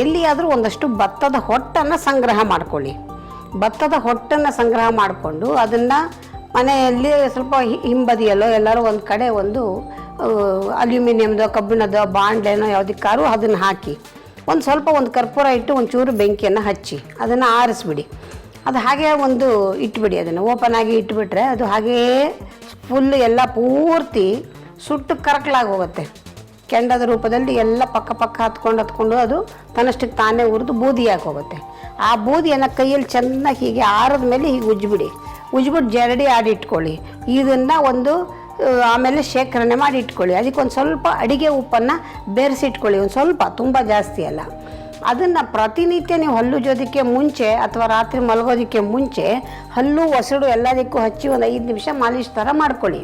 ಎಲ್ಲಿಯಾದರೂ ಒಂದಷ್ಟು ಭತ್ತದ ಹೊಟ್ಟನ್ನು ಸಂಗ್ರಹ ಮಾಡ್ಕೊಳ್ಳಿ. ಭತ್ತದ ಹೊಟ್ಟನ್ನು ಸಂಗ್ರಹ ಮಾಡಿಕೊಂಡು ಅದನ್ನು ಮನೆಯಲ್ಲಿ ಸ್ವಲ್ಪ ಹಿಂಬದಿಯಲ್ಲೋ ಎಲ್ಲರೂ ಒಂದು ಕಡೆ ಒಂದು ಅಲ್ಯೂಮಿನಿಯಮ್ದೋ ಕಬ್ಬಿಣದ ಬಾಂಡ್ಲೇನೋ ಯಾವುದಕ್ಕಾರು ಅದನ್ನು ಹಾಕಿ, ಒಂದು ಸ್ವಲ್ಪ ಒಂದು ಕರ್ಪೂರ ಇಟ್ಟು ಒಂದು ಚೂರು ಬೆಂಕಿಯನ್ನು ಹಚ್ಚಿ, ಅದನ್ನು ಆರಿಸ್ಬಿಡಿ. ಅದು ಹಾಗೆ ಒಂದು ಇಟ್ಬಿಡಿ ಅದನ್ನು, ಓಪನ್ ಆಗಿ ಇಟ್ಬಿಟ್ರೆ ಅದು ಹಾಗೇ ಫುಲ್ ಎಲ್ಲ ಪೂರ್ತಿ ಸುಟ್ಟು ಕರಕಲಾಗಿ ಹೋಗುತ್ತೆ. ಕೆಂಡದ ರೂಪದಲ್ಲಿ ಎಲ್ಲ ಪಕ್ಕ ಪಕ್ಕ ಹತ್ಕೊಂಡು ಹತ್ಕೊಂಡು ಅದು ತನ್ನಷ್ಟಕ್ಕೆ ತಾನೇ ಉರಿದು ಬೂದಿಯಾಗಿ ಹೋಗುತ್ತೆ. ಆ ಬೂದಿಯನ್ನು ಕೈಯಲ್ಲಿ ಚೆನ್ನಾಗಿ ಹೀಗೆ ಆರದ ಮೇಲೆ ಹೀಗೆ ಉಜ್ಜಿಬಿಡಿ. ಉಜ್ಬಿಟ್ಟು ಜರಡಿ ಆಡಿ ಇಟ್ಕೊಳ್ಳಿ. ಇದನ್ನು ಒಂದು ಆಮೇಲೆ ಶೇಖರಣೆ ಮಾಡಿ ಇಟ್ಕೊಳ್ಳಿ. ಅದಕ್ಕೆ ಒಂದು ಸ್ವಲ್ಪ ಅಡಿಗೆ ಉಪ್ಪನ್ನು ಬೆರೆಸಿಟ್ಕೊಳ್ಳಿ ಒಂದು ಸ್ವಲ್ಪ, ತುಂಬ ಜಾಸ್ತಿ ಅಲ್ಲ. ಅದನ್ನು ಪ್ರತಿನಿತ್ಯ ನೀವು ಹಲ್ಲು ಜೋದಕ್ಕೆ ಮುಂಚೆ ಅಥವಾ ರಾತ್ರಿ ಮಲಗೋದಕ್ಕೆ ಮುಂಚೆ ಹಲ್ಲು, ಒಸಡು ಎಲ್ಲದಕ್ಕೂ ಹಚ್ಚಿ ಒಂದು ಐದು ನಿಮಿಷ ಮಾಲೀಶ್ ಥರ ಮಾಡ್ಕೊಳ್ಳಿ.